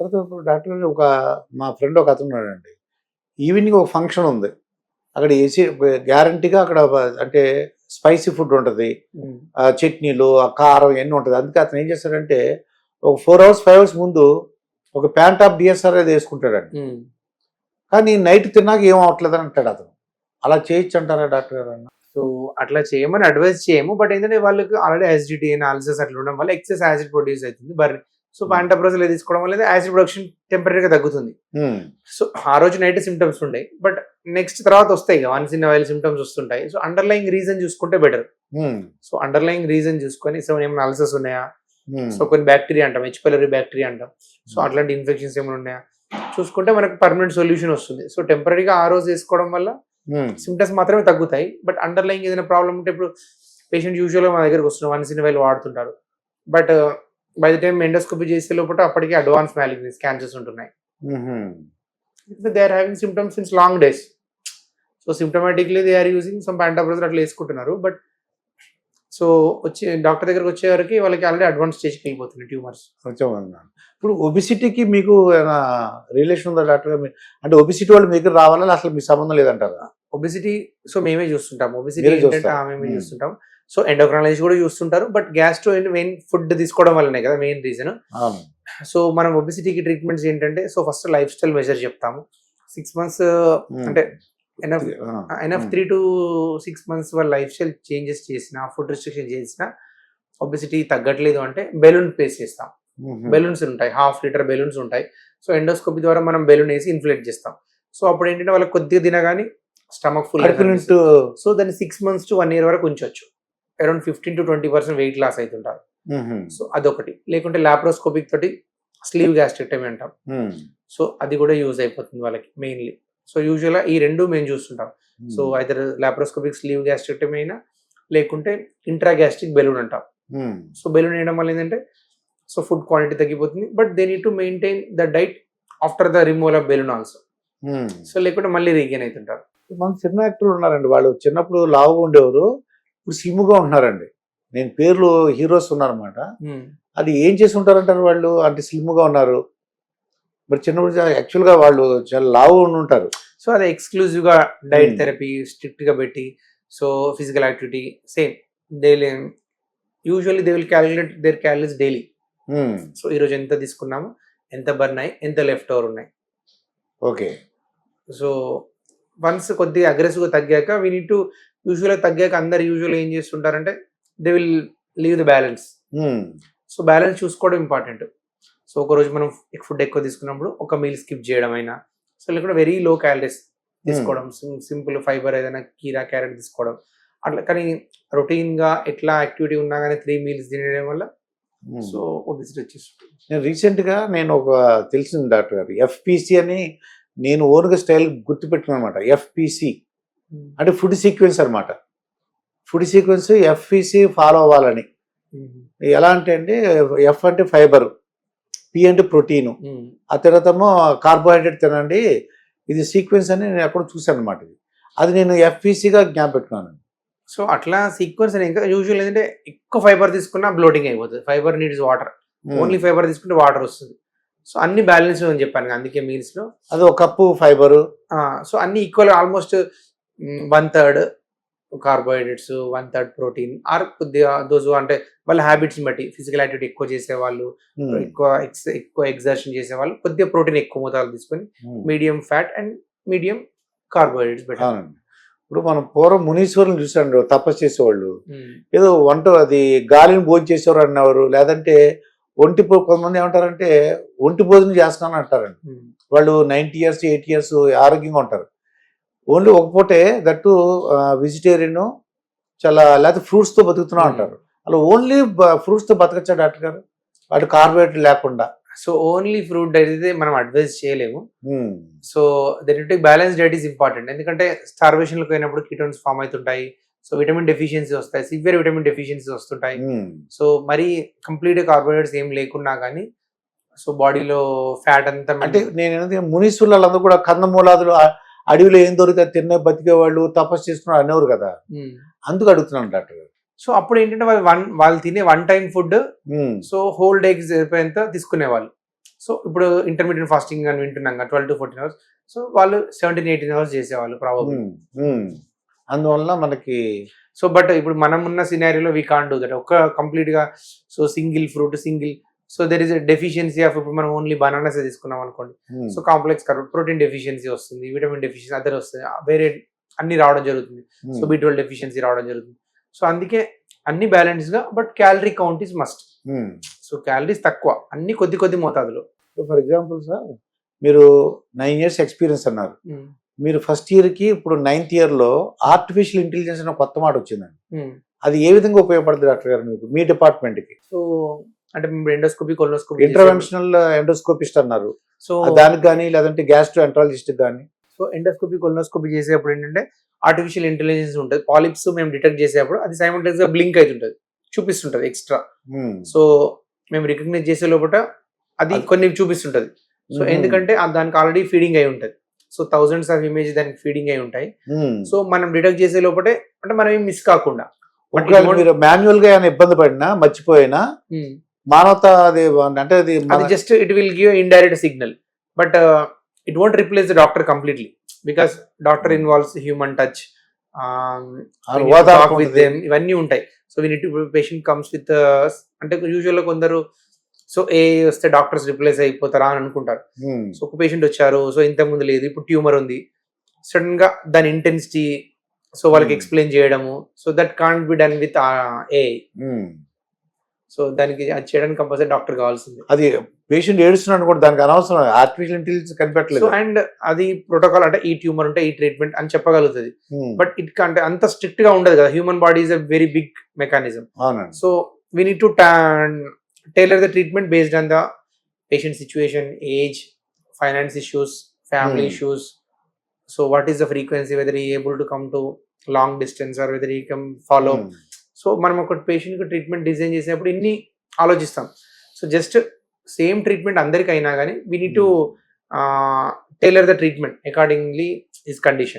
తర్వాత ఇప్పుడు డాక్టర్ గారు ఒక మా ఫ్రెండ్ ఒక అతను ఉన్నాడండి. ఈవినింగ్ ఒక ఫంక్షన్ ఉంది. అక్కడ ఏసీ గ్యారంటీగా అక్కడ అంటే స్పైసీ ఫుడ్ ఉంటుంది. చట్నీలు ఆ కారం ఇవన్నీ ఉంటుంది. అందుకే అతను ఏం చేస్తాడంటే ఒక ఫోర్ అవర్స్ ఫైవ్ అవర్స్ ముందు ఒక ప్యాంట్ ఆఫ్ డిఎస్ఆర్ అది వేసుకుంటాడండి కానీ నైట్ తిన్నాక ఏం అవ్వట్లేదు అని అంటాడు అతను. అలా చేయొచ్చు అంటారా డాక్టర్ గారు అన్న? సో అట్లా చేయమని అడ్వైస్ చేయము. బట్ ఏంటంటే వాళ్ళకి ఆల్రెడీ యాసిడిటీ అనాలిసిస్ అట్లా ఉండడం వల్ల ఎక్సెస్ యాసిడ్ ప్రొడ్యూస్ అవుతుంది. బర్ సో పాంటప్రోజల్ తీసుకోవడం వల్ల యాసిడ్ ప్రొడక్షన్ టెంపరీగా తగ్గుతుంది. సో ఆ రోజు నైట్ సిమ్టమ్స్ ఉంటాయి బట్ నెక్స్ట్ తర్వాత వస్తాయి వన్స్ ఇన్ వైల్ సిమ్టమ్స్ వస్తుంటాయి. సో అండర్లైన్ రీజన్ చూసుకుంటే బెటర్. సో అండర్లైన్ రీజన్ చూసుకొని సో ఏమైనా అల్సర్స్ ఉన్నాయా? సో కొన్ని బ్యాక్టీరియా అంటాం హెచ్పైలరీ బ్యాక్టీరియా అంటాం. సో అట్లాంటి ఇన్ఫెక్షన్స్ ఏమైనా ఉన్నాయా? చూసుకుంటే మనకు పర్మనెంట్ సొల్యూషన్ వస్తుంది. సో టెంపరీగా ఆ రోజు వేసుకోవడం వల్ల సిమ్టమ్స్ మాత్రమే తగ్గుతాయి. బట్ అండర్లైన్ ఏదైనా ప్రాబ్లం ఉంటే ఇప్పుడు పేషెంట్ యూజువల్గా మా దగ్గరకు వస్తున్నారు వన్స్ ఇన్ వైల్ వాడుతుంటారు. But by the time endoscopy చేసే లోపల అప్పటికి అడ్వాన్స్ మ్యాలిగ్నెస్ క్యాన్సర్స్ ఉంటున్నాయి. They are having symptoms since long days so symptomatically they are using some pantoprazole అట్లా వేసుకుంటున్నారు. బట్ సో వచ్చి డాక్టర్ దగ్గరకు వచ్చే వరకు వాళ్ళకి ఆల్రెడీ అడ్వాన్స్ స్టేజ్కి వెళ్ళిపోతున్నాయి ట్యూమర్స్ ఇప్పుడు ఒబిసిటీకి మీకు ఏమైనా రిలేషన్ ఉందా డాక్టర్ అంటే ఒబిసిటీ వాళ్ళు మీ దగ్గర రావాలా? అసలు మీ సంబంధం లేదంటారా? ఒబిసిటీ సో మేమే చూస్తుంటాం. ఒబిసిటీ మేమే. చూస్తుంటాం. సో ఎండోక్రాలజిస్ట్ కూడా చూస్తుంటారు బట్ గ్యాస్ట్రో మెయిన్ ఫుడ్ తీసుకోవడం వల్లనే కదా మెయిన్ రీజన్ సో మనం ఒబిసిటీకి ట్రీట్మెంట్స్ ఏంటంటే so first life style measure చెప్తాము సిక్స్ మంత్స్ ఉమ్, అంటే enough ah, enough three to six months వాళ్ళ లైఫ్ స్టైల్ చేంజెస్ చేసిన ఫుడ్ రిస్ట్రిక్షన్ చేసిన ఒబిసిటీ తగ్గట్లేదు అంటే బెలూన్ ప్లేస్ చేస్తాం. బెలూన్స్ ఉంటాయి హాఫ్ లీటర్ బెలూన్స్ ఉంటాయి. సో ఎండోస్కోపీ ద్వారా మనం బెలూన్ వేసి ఇన్ఫ్లేట్ చేస్తాం. సో అప్పుడు ఏంటంటే వాళ్ళకి కొద్దిగా తినగానే స్టమక్ ఫుల్ సో దాన్ని six months to one year వరకు ఉంచవచ్చు around fifteen to twenty percent weight loss అవుతుంటారు సో అదొకటి. లేకుంటే లాప్రోస్కోపిక్ తోటి స్లీవ్ గ్యాస్ట్రిక్టమీ అంటాం. సో అది కూడా యూజ్ అయిపోతుంది వాళ్ళకి మెయిన్లీ సో యూజువల్గా ఈ రెండు మేము చూస్తుంటాం. So either laparoscopic sleeve gastrectomy అయినా లేకుంటే ఇంట్రా గ్యాస్ట్రిక్ బెలూన్ అంటాం సో బెలూన్ వేయడం వల్ల ఏంటంటే సో ఫుడ్ క్వాంటిటీ తగ్గిపోతుంది. But they need to maintain the diet after the removal of balloon also. So లేకుంటే మళ్ళీ రీగెయిన్ అవుతుంటారు మన చిన్న యాక్టర్లు ఉన్నారండి. వాళ్ళు చిన్నప్పుడు లావుగా ఉండేవారు. ఇప్పుడు సిమ్ముగా ఉంటున్నారండి. నేను పేర్లు హీరోస్ ఉన్నారన్నమాట. అది ఏం చేసి ఉంటారంటారు వాళ్ళు? అంటే స్లిమ్గా ఉన్నారు. మరి చిన్నప్పుడు యాక్చువల్గా వాళ్ళు చాలా లావు ఉంటారు. సో అది ఎక్స్క్లూజివ్గా డైట్. థెరపీ స్ట్రిక్ట్గా పెట్టి so physical activity same. Daily usually they will calculate their calories daily. So ఈరోజు ఎంత తీసుకున్నాము? ఎంత బర్న్ అయ్యి ఎంత లెఫ్ట్ ఓవర్ ఉన్నాయి? ఓకే. సో వన్స్ కొద్దిగా అగ్రెసివ్గా తగ్గాక వీ నీడ్ టు యూజువల్గా తగ్గాక అందరు యూజువల్ ఏం చేస్తుంటారంటే they will leave the balance so balance చూసుకోవడం ఇంపార్టెంట్ సో ఒక రోజు మనం ఫుడ్ ఎక్కువ తీసుకున్నప్పుడు ఒక మీల్ స్కిప్ చేయడం అయినా సో లేకుంటే వెరీ లో క్యాలరీస్ తీసుకోవడం సింపుల్ ఫైబర్ ఏదైనా కీరా క్యారెట్ తీసుకోవడం. అట్లా కానీ రొటీన్గా ఎట్లా యాక్టివిటీ ఉన్నా కానీ త్రీ మీల్స్ తినడం వల్ల ఉమ్. సో ఒబిసిటీ వచ్చేస్తుంది నేను రీసెంట్గా నేను ఒక తెలిసింది డాక్టర్ గారు ఎఫ్పిసి అని నేను ఓన్గా స్టైల్ గుర్తుపెట్టుకున్నాను అనమాట ఎఫ్పిసి అంటే ఫుడ్ సీక్వెన్స్ అన్నమాట. ఫుడ్ సీక్వెన్స్ ఎఫ్పిసి ఫాలో అవ్వాలని. ఎలా అంటే అండి ఎఫ్ అంటే ఫైబర్ పి అంటే ప్రోటీను. ఆ తర్వాతమో కార్బోహైడ్రేట్ తినండి. ఇది సీక్వెన్స్ అని నేను ఎక్కడ చూశాను అనమాట ఇది. అది నేను ఎఫ్పిసిగా జ్ఞాపకం పెట్టుకున్నాను సో అట్లా సీక్వెన్స్ ఇంకా యూజువల్ ఏంటంటే ఎక్కువ ఫైబర్ తీసుకున్నా బ్లోటింగ్ అయిపోతుంది. Fibre needs water. Only fibre తీసుకుంటే వాటర్ వస్తుంది. సో అన్ని బ్యాలెన్స్ అని చెప్పాను అందుకే మీల్స్లో అది ఒక కప్పు ఫైబరు. సో అన్ని equal almost one third carbohydrates one third protein or కొద్దిగా దోజు అంటే వాళ్ళ హ్యాబిట్స్ బట్టి ఫిజికల్ యాక్టివిటీ ఎక్కువ చేసే వాళ్ళు ఎక్కువ ఎక్స్ ఎక్కువ ఎగ్జర్షన్ చేసే వాళ్ళు కొద్దిగా ప్రోటీన్ ఎక్కువ మోతాదు తీసుకొని medium fat and medium carbohydrates అవునండి. ఇప్పుడు మనం పూర్వం మునీశ్వరులు చూసాండి తపస్సు చేసేవాళ్ళు. ఏదో వంట అది గాలిని భోజనం చేసేవారు అన్నవారు లేదంటే ఒంటి కొంతమంది ఏమంటారంటే ఒంటి భోజనం చేస్తున్నాను అంటారండి. వాళ్ళు నైంటీ ఇయర్స్ ఎయిటీ ఇయర్స్ ఆరోగ్యంగా ఉంటారు. ఓన్లీ ఒక పూటే దట్టు వెజిటేరియన్ చాలా లేకపోతే ఫ్రూట్స్తో బతుకుతున్నాం అంటారు. అలా ఓన్లీ ఫ్రూట్స్తో బతకచ్చా డాక్టర్ గారు? వాటి కార్బోహైడ్రేట్ లేకుండా. సో ఓన్లీ ఫ్రూట్ డైట్ అయితే మనం అడ్వైస్ చేయలేము. ఉమ్, so that balance diet is important. ఎందుకంటే starvation లోకి పోయినప్పుడు కీటోన్స్ ఫామ్ అవుతుంటాయి. సో విటమిన్ డెఫిషియన్సీ వస్తాయి. సివియర్ విటమిన్ డెఫిషియన్సీ వస్తుంటాయి. ఉమ్, సో మరి కంప్లీట్ కార్బోహైడ్రేట్స్ ఏం లేకున్నా కానీ సో బాడీలో ఫ్యాట్ అంతా అంటే నేను ఏంటంటే మునీశ్వరులు వాళ్ళందరూ కూడా కందమూలాదులు అడవిలో ఏం దొరికితే తిన్నే బతికే వాళ్ళు తపస్సు చేస్తున్నారు అనేవారు కదా. అందుకు అడుగుతున్నాను డాక్టర్ గారు. సో అప్పుడు ఏంటంటే వాళ్ళు వన్ వాళ్ళు తినే one time food so whole డేకి సరిపోయేంత తీసుకునేవాళ్ళు. సో ఇప్పుడు ఇంటర్మీడియట్ ఫాస్టింగ్ అని వింటున్నాం twelve to fourteen hours. So వాళ్ళు సెవెంటీన్ ఎయిటీన్ అవర్స్ చేసేవాళ్ళు ఉమ్. అందువల్ల మనకి సో బట్ ఇప్పుడు మనం ఉన్న సినారియోలో వీ కాన్ డూ దట్ ఒక కంప్లీట్గా so single fruit single so there is deficiency of ఇప్పుడు మనం ఓన్లీ బనానాస్ తీసుకున్నాం అనుకోండి. So complex curve protein deficiency వస్తుంది విటమిన్ డెఫిషియన్సీ అదర్ వస్తుంది వేరే అన్ని రావడం జరుగుతుంది. సో బి ట్వెల్వ్ డెఫిషియన్సీ రావడం జరుగుతుంది. సో అందుకే అన్ని బ్యాలెన్స్గా but calorie count is must. So calories తక్కువ అన్ని కొద్ది కొద్ది మోతాదులో ఫర్ ఎగ్జాంపుల్ సార్ మీరు నైన్ ఇయర్స్ ఎక్స్పీరియన్స్ అన్నారు. మీరు ఫస్ట్ ఇయర్కి ఇప్పుడు నైన్త్ ఇయర్లో ఆర్టిఫిషియల్ ఇంటెలిజెన్స్ అనే కొత్త మాట వచ్చిందండి. అది ఏ విధంగా ఉపయోగపడుతుంది డాక్టర్ గారు మీకు మీ డిపార్ట్మెంట్కి? సో అంటే ఎండోస్కోపీ కొలోస్కోపీ ఇంటర్వెన్షనల్ ఎండోస్కోపిస్ట్ అన్నారు. సో దానికి కానీ లేదంటే గ్యాస్ట్రో ఎంట్రాలజిస్ట్ కానీ సో ఎండోస్కోపీ కొలోస్కోపీ చేసేటప్పుడు ఏంటంటే ఆర్టిఫిషియల్ ఇంటెలిజెన్స్ ఉంటుంది. పాలిప్స్ మేము డిటెక్ట్ చేసేటప్పుడు అది సైమల్టైజ్గా బ్లింక్ అవుతుంటది. చూపిస్తుంటది ఎక్స్ట్రా సో మేము రికగ్నైజ్ చేసే లోపల అది కొన్ని చూపిస్తుంటది. సో ఎందుకంటే ఆ దానికి ఆల్రెడీ ఫీడింగ్ అయి ఉంటది. సో థౌజండ్స్ ఆఫ్ ఇమేజ్ దానికి ఫీడింగ్ అయి ఉంటాయి. సో మనం డిటెక్ట్ చేసే లోపటే అంటే మనం మిస్ కాకుండా. మీరు మాన్యువల్గా ఏమైనా ఇబ్బంది పడినా మర్చిపోయినా Hmm. మానవత అది అంటే అది మన- అది just it will give indirect signal but it won't replace the doctor completely because doctor involves human touch with. Them ఇవన్నీ ఉంటాయి. So we need patient comes with అంటే యూజువల్గా కొందరు సో ఏ వస్తే డాక్టర్స్ రిప్లేస్ అయిపోతారా? అని అనుకుంటారు. Hmm. సో ఒక patient వచ్చారు. సో ఇంత ముందు లేదు. ఇప్పుడు ట్యూమర్ ఉంది. సడన్గా దాని ఇంటెన్సిటీ సో వాళ్ళకి Hmm. ఎక్స్ప్లెయిన్ చేయడము. So that can't be done with a Hmm. So దానికి అది చేయడానికి కంపల్సరీ డాక్టర్ కావాల్సింది. అది పేషెంట్ ఏడుస్తున్నాడు కూడా దానికి అనవసరం ఆర్టిఫిషియల్ ఇంటెలిజెన్స్ కనిపెట్టలేదు. అండ్ అది ప్రోటోకాల్ అంటే ఈ ట్యూమర్ ఉంటే ఈ ట్రీట్మెంట్ అని చెప్పగలుగుతుంది. Hmm. బట్ ఇట్ అంటే అంత స్ట్రిక్ట్గా ఉండదు కదా. Human body is a very big mechanism so we need to tailor the treatment based on the patient situation age finance issues family Hmm. Issues so what is the frequency whether he able to come to long distance or whether he come follow Hmm. So మనం ఒక పేషెంట్కి treatment design చేసేటప్పుడు ఇన్ని ఆలోచిస్తాం. So just same treatment అందరికి అయినా కానీ we need to tailor the treatment accordingly his condition